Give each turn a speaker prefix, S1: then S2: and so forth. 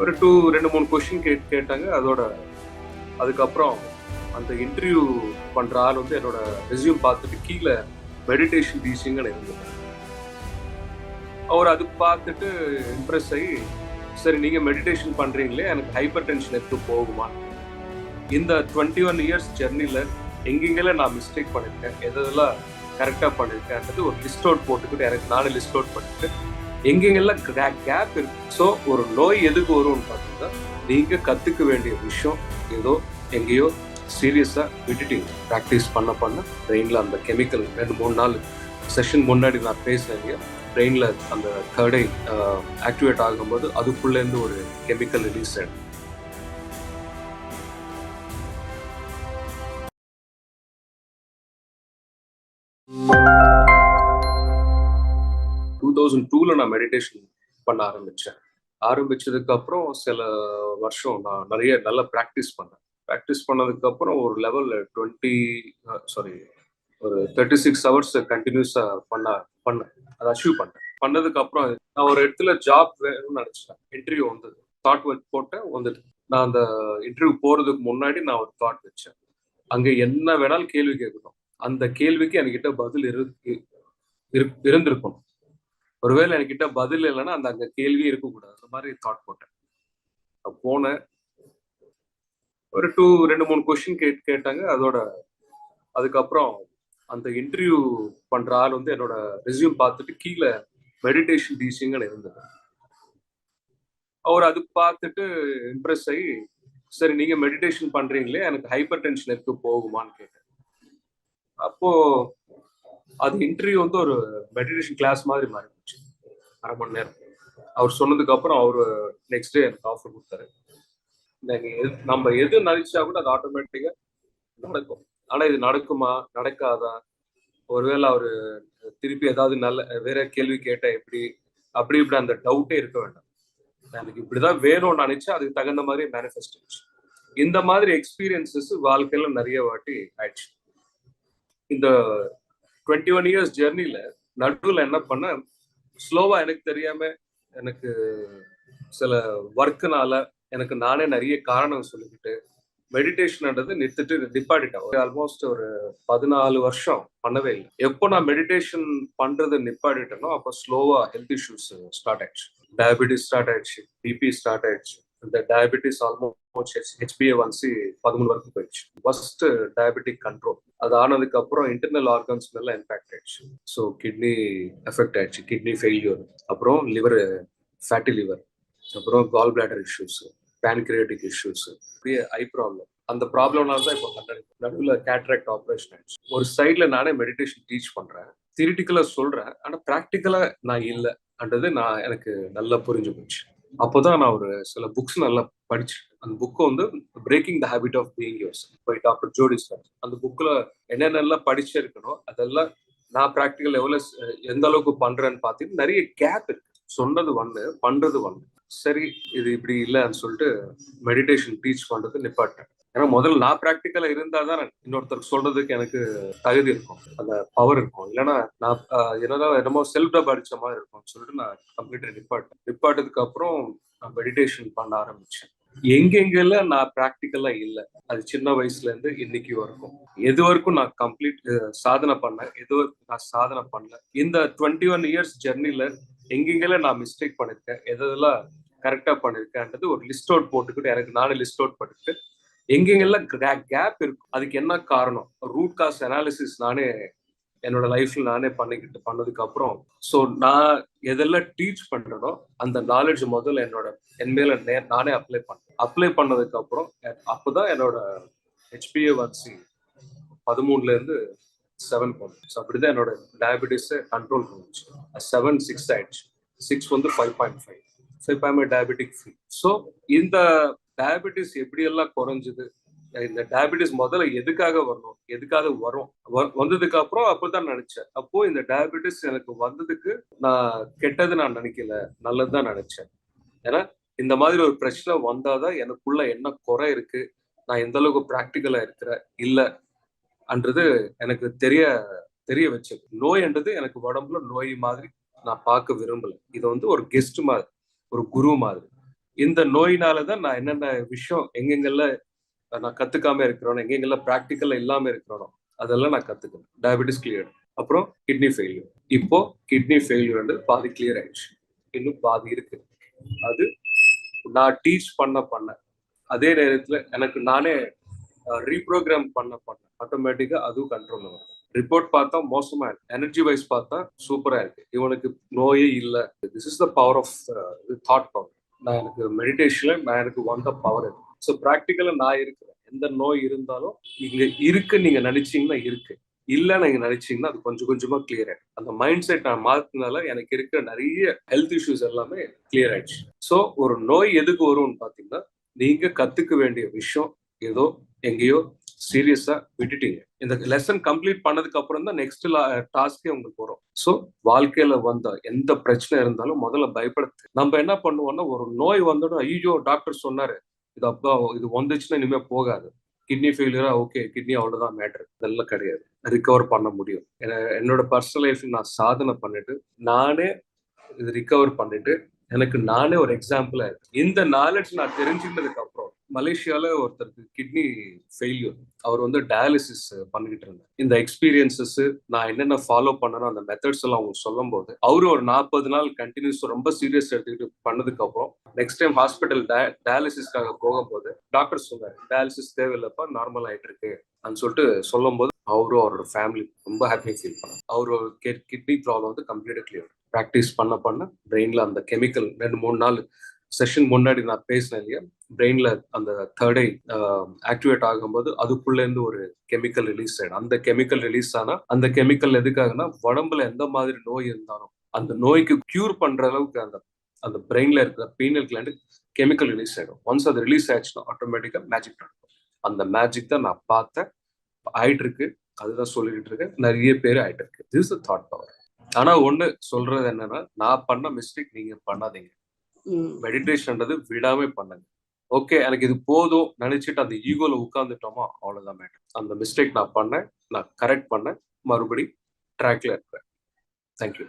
S1: ஒரு டூ ரெண்டு மூணு கொஸ்டின் கே கேட்டாங்க. அதோட அதுக்கப்புறம் அந்த இன்டர்வியூ பண்ணுற ஆள் வந்து என்னோட ரெஸ்யூம் பார்த்துட்டு கீழே மெடிடேஷன் டீச்சிங்னு இருந்தது அவர் அது பார்த்துட்டு இம்ப்ரெஸ் ஆகி சரி நீங்கள் மெடிடேஷன் பண்ணுறீங்களே எனக்கு ஹைப்பர் டென்ஷன் எடுத்து போகுமா? இந்த டுவெண்ட்டி ஒன் இயர்ஸ் ஜெர்னியில் எங்கெங்கெல்லாம் நான் மிஸ்டேக் பண்ணியிருக்கேன் எதெல்லாம் கரெக்டாக பண்ணிருக்கேன்றது ஒரு லிஸ்ட் அவுட் போட்டுக்கிட்டு எனக்கு நானே லிஸ்ட் அவுட் பண்ணிட்டு எங்கெங்கெல்லாம் கேப் இருக்கு. ஸோ ஒரு நோய் எதுக்கு வரும்னு பார்த்தீங்கன்னா நீங்கள் கற்றுக்க வேண்டிய விஷயம் ஏதோ எங்கேயோ சீரியஸாக விட்டுட்டீங்க. ப்ராக்டிஸ் பண்ண பண்ண ட்ரெயினில் அந்த கெமிக்கல் ரெண்டு மூணு நாள் செஷன் முன்னாடி நான் பேசினேன் இல்லையா? அந்த தேர்டை ஆக்டிவேட் uh, ஆகும்போது அதுக்குள்ளேருந்து ஒரு கெமிக்கல் ரிலீஸ் ஆயிடும். டூ தௌசண்ட் டூல நான் மெடிடேஷன் பண்ண ஆரம்பிச்சேன். ஆரம்பிச்சதுக்கு அப்புறம் சில வருஷம் நான் நிறைய நல்லா ப்ராக்டிஸ் பண்ணேன். ப்ராக்டிஸ் பண்ணதுக்கு அப்புறம் ஒரு லெவல்ல டுவெண்ட்டி சாரி ஒரு தேர்ட்டி சிக்ஸ் ஹவர்ஸ் கண்டினியூஸா பண்ண பண்ணேன். அதை அச்சீவ் பண்ணேன். பண்ணதுக்கு அப்புறம் நான் ஒரு இடத்துல ஜாப் வேணும்னு நினைச்சேன். இன்டர்வியூ வந்தது. தாட் போட்டேன் வந்துட்டு. நான் அந்த இன்டர்வியூ போறதுக்கு முன்னாடி நான் ஒரு தாட் வச்சேன். அங்க என்ன வேணாலும் கேள்வி கேட்கணும். அந்த கேள்விக்கு என்கிட்ட பதில் இரு இரு- இருந்திருக்கணும். ஒருவேளை என்கிட்ட பதில் இல்லைன்னா அந்த அங்க கேள்வி இருக்கக்கூடாது. அந்த மாதிரி தாட் போட்டேன். நான் போனேன். ஒரு டூ ரெண்டு மூணு கொஸ்டின் கேட் கேட்டாங்க. அதோட அதுக்கப்புறம் அந்த இன்டர்வியூ பண்ற ஆள் வந்து என்னோட ரெஸ்யூம் பார்த்துட்டு கீழே மெடிடேஷன் டீச்சிங்னு இருந்தது. அவர் அது பார்த்துட்டு இம்ப்ரெஸ் ஆகி சரி நீங்க மெடிடேஷன் பண்றீங்களே எனக்கு ஹைப்பர் டென்ஷன் இருக்கு போகுமான்னு கேட்டேன். அப்போ அது இன்டர்வியூ வந்து ஒரு மெடிடேஷன் கிளாஸ் மாதிரி மாறி அரை மணி நேரம். அவர் சொன்னதுக்கு அப்புறம் அவர் நெக்ஸ்ட் டே எனக்கு ஆஃபர் கொடுத்தாரு. நீங்க நம்ம எது நினைச்சா கூட அது ஆட்டோமேட்டிக்கா நடக்கும். ஆனா இது நடக்குமா நடக்காதா? ஒருவேளை அவரு திருப்பி ஏதாவது நல்ல வேற கேள்வி கேட்டா எப்படி? அப்படி இப்படி அந்த டவுட்டே இருக்க வேண்டாம். எனக்கு இப்படிதான் வேணும்னு நினைச்சா அதுக்கு தகுந்த மாதிரி மேனிஃபெஸ்ட் ஆச்சு இந்த மாதிரி எக்ஸ்பீரியன்சஸ் வாழ்க்கையில நிறைய வாட்டி ஆயிடுச்சு. இந்த டுவெண்ட்டி ஒன் இயர்ஸ் ஜெர்னில நடுவில் என்ன பண்ண ஸ்லோவா எனக்கு தெரியாம எனக்கு சில ஒர்க்குனால எனக்கு நானே நிறைய காரணம் சொல்லிக்கிட்டு மெடிடேஷன்ன்றது நிறுத்திட்டு நிப்பாடிட்டேன் ஆல்மோஸ்ட் ஒரு பதினாலு வருஷம் பண்ணவே இல்லை. எப்போ நான் மெடிடேஷன் பண்றது நிப்பாடிட்டேனோ அப்போ ஸ்லோவா ஹெல்த் இஷ்யூஸ் ஸ்டார்ட் ஆயிடுச்சு. டயபிட்டிஸ் ஸ்டார்ட் ஆயிடுச்சு பிபி ஸ்டார்ட் ஆயிடுச்சு. இந்த டயபிட்டிஸ் ஆல்மோஸ்ட் ஹெச்பிஏ பதிமூணு வரைக்கும் போயிடுச்சு. ஃபர்ஸ்ட் டயபெட்டிக் கண்ட்ரோல் அது ஆனதுக்கு அப்புறம் இன்டர்னல் ஆர்கன்ஸ் மேல இம்பாக்ட் ஆயிடுச்சு. ஸோ கிட்னி எஃபெக்ட் ஆயிடுச்சு. கிட்னி ஃபெயிலியர் அப்புறம் லிவர் ஃபேட்டி லிவர் அப்புறம் gall bladder issues pancreatic issues eye problem அந்த ப்ராப்ளம்னால தான் இப்போ நடுவில் கேட்ராக்ட் ஆப்ரேஷன் ஆயிடுச்சு. ஒரு சைட்ல நானே மெடிடேஷன் டீச் பண்றேன். தியரிட்டிக்கலா சொல்றேன். ஆனா ப்ராக்டிக்கலாக நான் இல்லைன்றது நான் எனக்கு நல்லா புரிஞ்சு போச்சு. அப்போதான் நான் ஒரு சில புக்ஸ் நல்லா படிச்சேன் அந்த புக்கு வந்து breaking the habit of being yours by doctor Jodi sir அந்த புக்கில் என்னென்னலாம் படிச்சிருக்கணும் அதெல்லாம் நான் ப்ராக்டிக்கல் எவ்வளவு எந்த அளவுக்கு பண்றேன்னு பார்த்தீங்கன்னா நிறைய கேப் இருக்கு. சொன்னது ஒன்று பண்றது ஒன்று சரி இது இப்படி இல்லைன்னு சொல்லிட்டு மெடிடேஷன் டீச் பண்றது நிப்பாட்டேன் ஏன்னா முதல்ல நான் ப்ராக்டிக்கலா இருந்தா தான் இன்னொருத்தருக்கு சொல்றதுக்கு எனக்கு தகுதி இருக்கும். அந்த பவர் இருக்கும். இல்லைன்னா நான் என்னதான் என்னமோ செல்ஃப் டப் அடிச்ச மாதிரி இருக்கும்னு சொல்லிட்டு நான் கம்ப்ளீட்டா நிப்பாட்டேன் நிப்பாட்டதுக்கு அப்புறம் நான் மெடிடேஷன் பண்ண ஆரம்பிச்சேன். எங்கெங்கெல்லாம் நான் ப்ராக்டிக்கலா இல்லை. அது சின்ன வயசுல இருந்து இன்னைக்கு வரைக்கும். எது வரைக்கும் நான் கம்ப்ளீட் சாதனை பண்ணேன் எது வரைக்கும் நான் சாதனை பண்ணல. இந்த டுவெண்ட்டி ஒன் இயர்ஸ் ஜெர்னில எங்கெங்கெல்லாம் நான் மிஸ்டேக் பண்ணிருக்கேன் எதெல்லாம் கரெக்டா பண்ணிருக்கேன்றது ஒரு லிஸ்ட் அவுட் போட்டுக்கிட்டு எனக்கு நானே லிஸ்ட் அவுட் பண்ணிட்டு எங்கெங்கெல்லாம் கேப் இருக்கும் அதுக்கு என்ன காரணம்? ரூட் காஸ் அனாலிசிஸ் நானே என்னோட லைஃப்ல நானே பண்ணிக்கிட்டு பண்ணதுக்கு அப்புறம் ஸோ நான் எதெல்லாம் டீச் பண்றேனோ அந்த நாலேஜ் முதல்ல என்னோட என் மேல நே- நானே அப்ளை பண்ணேன் அப்ளை பண்ணதுக்கு அப்புறம் அப்போதான் என்னோட ஹெச்பிஏ ஒன்சி பதிமூணுல இருந்து செவன் போனேன் ஸோ அப்படிதான் என்னோட டயபிட்டிஸை கண்ட்ரோல் பண்ணுச்சு. செவன் சிக்ஸ் ஆயிடுச்சு. சிக்ஸ் வந்து five point five five point diabetic free so இந்த டயபெட்டிஸ் எப்படியெல்லாம் குறைஞ்சது? இந்த டயபெட்டிஸ் முதல்ல எதுக்காக வரணும்? எதுக்காக வரும்? வ- வந்ததுக்கு அப்புறம் அப்பதான் நினைச்சேன். அப்போ இந்த டயபெட்டிஸ் எனக்கு வந்ததுக்கு நான் கெட்டது நான் நினைக்கல. நல்லதுதான் நினைச்சேன். ஏன்னா இந்த மாதிரி ஒரு பிரச்சனை வந்தாதான் எனக்குள்ள என்ன குறை இருக்கு? நான் எந்த அளவுக்கு ப்ராக்டிக்கலா இருக்கிறேன் இல்லைன்றது எனக்கு தெரிய தெரிய வச்சது. நோய்ன்றது எனக்கு உடம்புல நோய் மாதிரி நான் பார்க்க விரும்பல. இது வந்து ஒரு கெஸ்ட் மாதிரி ஒரு குரு மாதிரி. இந்த நோயினால தான் நான் என்னென்ன விஷயம் எங்கெங்கெல்ல நான் கத்துக்காம இருக்கிறோம் எங்கெங்கெல்லாம் ப்ராக்டிக்கல்ல இல்லாம இருக்கிறோம் அதெல்லாம் நான் கத்துக்கணும். டயபெட்டிஸ் கிளியர் அப்புறம் கிட்னி ஃபெயிலியர் இப்போ கிட்னி ஃபெயிலியர் வந்து பாதி கிளியர் ஆயிடுச்சு. இன்னும் பாதி இருக்கு. அது நான் டீச் பண்ண பண்ண. அதே நேரத்துல எனக்கு நானே ரீப்ரோக்ராம் பண்ண பண்ண. ஆட்டோமேட்டிக்கா அதுவும் கண்ட்ரோல் வரும். ரிப்போர்ட் பார்த்தா மோசமா இருக்கு. எனர்ஜி வைஸ் பார்த்தா சூப்பரா இருக்கு. இவனுக்கு நோயே இல்லை. This is the power of thought power நான் எனக்கு மெடிடேஷன்ல நான் எனக்கு வந்த பவர் இருக்கு. ஸோ ப்ராக்டிக்கலா நான் இருக்கிறேன். எந்த நோய் இருந்தாலும் இங்க இருக்கு நீங்க நினைச்சீங்கன்னா இருக்கு. இல்ல நீங்க நினைச்சீங்கன்னா அது கொஞ்சம் கொஞ்சமா கிளியர் ஆயிடும். அந்த மைண்ட் செட் நான் மாத்தினால எனக்கு இருக்கிற நிறைய ஹெல்த் இஷ்யூஸ் எல்லாமே கிளியர் ஆயிடுச்சு. ஸோ ஒரு நோய் எதுக்கு வரும்னு பாத்தீங்கன்னா நீங்க கத்துக்க வேண்டிய விஷயம் ஏதோ எங்கேயோ சீரியஸா விட்டுட்டீங்க. இந்த லெசன் கம்ப்ளீட் பண்ணதுக்கு அப்புறம் தான் நெக்ஸ்ட் டாஸ்கே உங்களுக்கு வரும். ஸோ வாழ்க்கையில வந்த எந்த பிரச்சனை இருந்தாலும் முதல்ல பயப்படுத்து. நம்ம என்ன பண்ணுவோம்னா ஒரு நோய் வந்தோட ஐயோ டாக்டர் சொன்னாரு. இது அப்பா இது வந்துச்சுன்னா இனிமே போகாது. கிட்னி ஃபெயிலியரா ஓகே கிட்னி அவ்வளவுதான் மேட்ரு இதெல்லாம் கிடையாது. ரிகவர் பண்ண முடியும். என்னோட பர்சனல் லைஃப் நான் சாதனை பண்ணிட்டு நானே இது ரிகவர் பண்ணிட்டு எனக்கு நானே ஒரு எக்ஸாம்பிளா இருக்கு. இந்த நாலேஜ் நான் தெரிஞ்சுக்கிட்டதுக்கு அப்புறம் மலேசியாவில் ஒருத்தருக்கு கிட்னி ஃபெயிலியர் அவர் வந்து டயாலிசிஸ் பண்ணிக்கிட்டு இருந்தார். இந்த எக்ஸ்பீரியன்சஸ் நான் என்னென்ன ஃபாலோ பண்ணணும் அந்த மெத்தட்ஸ் எல்லாம் அவங்க சொல்லும் போது அவரு ஒரு நாற்பது நாள் கண்டினியூஸ் ரொம்ப சீரியஸ் எடுத்துக்கிட்டு பண்ணதுக்கு அப்புறம் நெக்ஸ்ட் டைம் ஹாஸ்பிட்டல் டயாலிசிஸ்க்காக போகும்போது டாக்டர் சொன்னார் டயாலிசிஸ் தேவையில்லப்பா நார்மல் ஆயிட்டு இருக்கு அப்படின்னு சொல்லிட்டு சொல்லும் போது அவரும் அவரோட ஃபேமிலி ரொம்ப ஹாப்பியாக ஃபீல் பண்ணார். அவரோட கிட்னி ப்ராப்ளம் வந்து கம்ப்ளீட்டாக கிளியர் ப்ராக்டிஸ் பண்ண பண்ண பிரெயின்ல அந்த கெமிக்கல் ரெண்டு மூணு நாள் செஷன் முன்னாடி நான் பேசினேன் இல்லையா பிரெயின்ல அந்த தேர்ட் ஐ ஆக்டிவேட் ஆகும்போது அதுக்குள்ள இருந்து ஒரு கெமிக்கல் ரிலீஸ் ஆயிடும். அந்த கெமிக்கல் ரிலீஸ் ஆனா அந்த கெமிக்கல் எதுக்காகனா உடம்புல எந்த மாதிரி நோய் இருந்தாலும் அந்த நோய்க்கு கியூர் பண்ற அளவுக்கு அந்த அந்த பிரெயின்ல இருக்கிற பீனல் கிளாண்டு கெமிக்கல் ரிலீஸ் ஆயிடும். ஒன்ஸ் அது ரிலீஸ் ஆயிடுச்சுன்னா ஆட்டோமேட்டிக்கா மேஜிக் நடக்கும் அந்த மேஜிக் தான் நான் பார்த்தேன் ஆயிட்டு இருக்கு அதுதான் சொல்லிட்டு இருக்கேன். நிறைய பேர் ஆயிட்டு இருக்கு திஸ் தாட் பவர் ஆனா ஒண்ணு சொல்றது என்னன்னா நான் பண்ண மிஸ்டேக் நீங்க பண்ணாதீங்க. மெடிடேஷன்ன்றது விடாம பண்ணுங்க. ஓகே எனக்கு இது போதும். நினைச்சிட்டு அந்த ஈகோல உட்காந்துட்டோமா அவ்வளவுதான் மேட்டர் அந்த மிஸ்டேக் நான் பண்ணேன். நான் கரெக்ட் பண்ணேன். மறுபடி ட்ராக்ல இருக்கிறேன். தேங்க்யூ